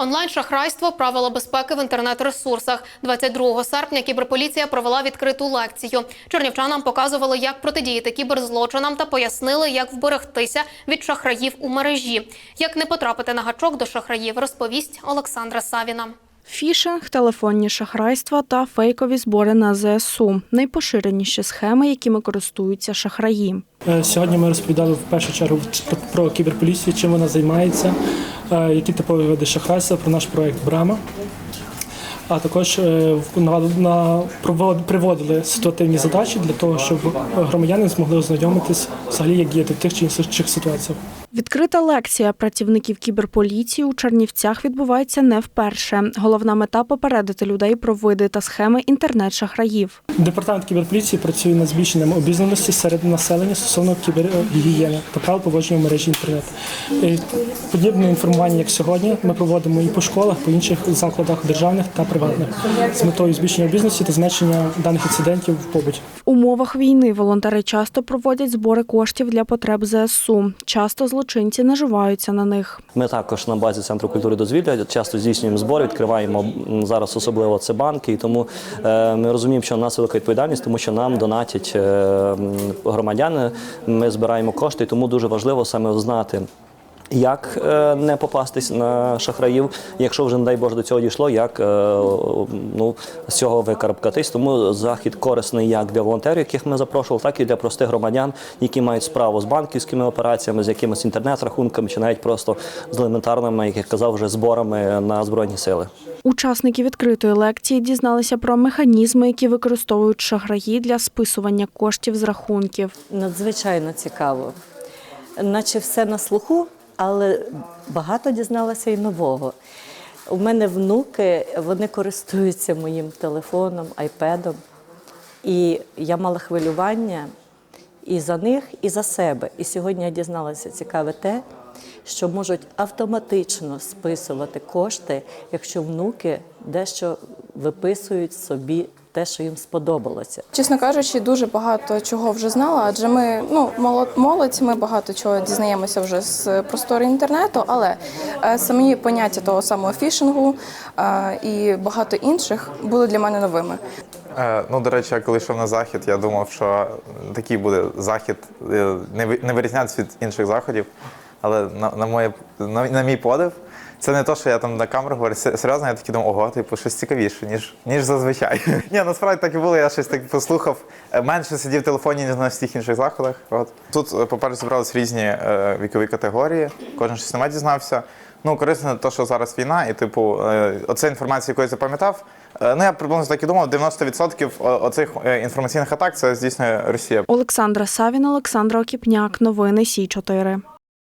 Онлайн-шахрайство, правила безпеки в інтернет-ресурсах. 22 серпня кіберполіція провела відкриту лекцію. Чернівчанам показували, як протидіяти кіберзлочинам та пояснили, як вберегтися від шахраїв у мережі. Як не потрапити на гачок до шахраїв, розповість Олександра Савіна. Фішинг, телефонні шахрайства та фейкові збори на ЗСУ – найпоширеніші схеми, якими користуються шахраї. Е, Сьогодні ми розповідали в першу чергу про кіберполіцію, чим вона займається, е, які типові види шахрайства, про наш проект Брама. А також е, на приводили ситуативні задачі для того, щоб громадяни змогли ознайомитись взагалі, як діяти в тих чи інших ситуаціях. Відкрита лекція працівників кіберполіції у Чернівцях відбувається не вперше. Головна мета – попередити людей про види та схеми інтернет-шахраїв. Департамент кіберполіції працює над збільшенням обізнаності серед населення стосовно кібергігієни та прав поводження в мережі інтернет. Е, Подібне інформування, як сьогодні, ми проводимо і по школах, по інших закладах державних та приватних з метою збільшення обізнаності та зменшення даних інцидентів в побуті. В умовах війни волонтери часто проводять збори коштів для потреб ЗСУ. Часто злочинці наживаються на них. Ми також на базі центру культури дозвілля часто здійснюємо збори, відкриваємо зараз особливо це банки. І тому е, ми розуміємо, що у нас велика відповідальність, тому що нам донатять е, громадяни. Ми збираємо кошти, і тому дуже важливо саме знати. Як е, не попастись на шахраїв, якщо вже не дай Боже до цього дійшло, як е, ну з цього викарабкатись. Тому захід корисний як для волонтерів, яких ми запрошували, так і для простих громадян, які мають справу з банківськими операціями, з якимись інтернет-рахунками, чи навіть просто з елементарними, як я казав, вже зборами на збройні сили. Учасники відкритої лекції дізналися про механізми, які використовують шахраї для списування коштів з рахунків. Надзвичайно цікаво. Наче все на слуху, але багато дізналася і нового. У мене внуки, вони користуються моїм телефоном, айпедом. І я мала хвилювання і за них, і за себе. І сьогодні я дізналася цікаве те, що можуть автоматично списувати кошти, якщо внуки дещо виписують собі те, що їм сподобалося. Чесно кажучи, дуже багато чого вже знала, адже ми ну молод- молодь, ми багато чого дізнаємося вже з простору інтернету, але е, самі поняття того самого фішингу е, і багато інших були для мене новими. Е, Ну, до речі, я коли йшов на захід, я думав, що такий буде захід, е, не ви- не вирізнятися від інших заходів. Але на, на, моє, на, на мій подив, це не те, що я там на камеру говорю. Серйозно, я такий думав, ого, типу, щось цікавіше, ніж, ніж зазвичай. Ні, насправді так і було, я щось так послухав. Е, Менше сидів в телефоні, ніж на всіх інших заходах. От. Тут, е, по-перше, зібрались різні е, вікові категорії, кожен щось нове дізнався. Ну, корисно те, що зараз війна, і, типу, е, оце інформація, яку я запам'ятав. Е, Ну, я приблизно так і думав, 90% оцих інформаційних атак це здійснює Росія. Олександра Савін, Олександра Окіпняк. Новини Сі 4